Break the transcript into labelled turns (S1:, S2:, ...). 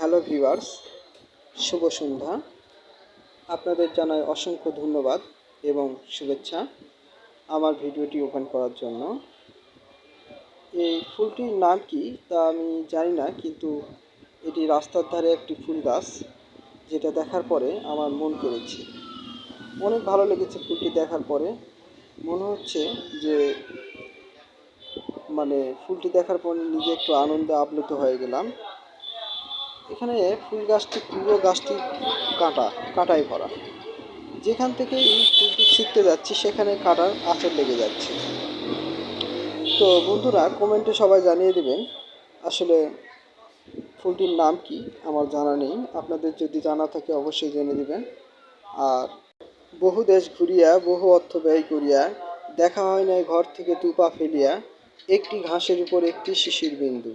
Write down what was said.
S1: Hello viewers, শুভ সন্ধ্যা। আপনাদের জানাই অসংখ্য ধন্যবাদ এবং শুভেচ্ছা আমার ভিডিওটি ওপেন করার জন্য। এই ফুলটির নাম কি তা আমি জানি না, কিন্তু এটি রাস্তার ধারে একটি ফুল গাছ, যেটা দেখার পরে আমার মন কেড়েছে। অনেক ভালো লেগেছে ফুলটি দেখার পরে। মনে হচ্ছে যে মানে ফুলটি দেখার পর নিজে একটু আনন্দে আপ্লুত হয়ে গেলাম। এখানে ফুল গাছটি, পুরো গাছটি কাটা, কাটায় ভরা। যেখান থেকে এই ফুলটি ছিটতে যাচ্ছি, সেখানে কাটার আঁচড় লেগে যাচ্ছে। তো বন্ধুরা, কমেন্টে সবাই জানিয়ে দেবেন, আসলে ফুলটির নাম কি? আমার জানা নেই। আপনাদের যদি জানা থাকে, অবশ্যই জেনে দেবেন। আর বহু দেশ ঘুরিয়া, বহু অর্থ ব্যয় করিয়া, দেখা হয় নাই ঘর থেকে দুপা ফেলিয়া, একটি ঘাসের উপর একটি শিশির বিন্দু।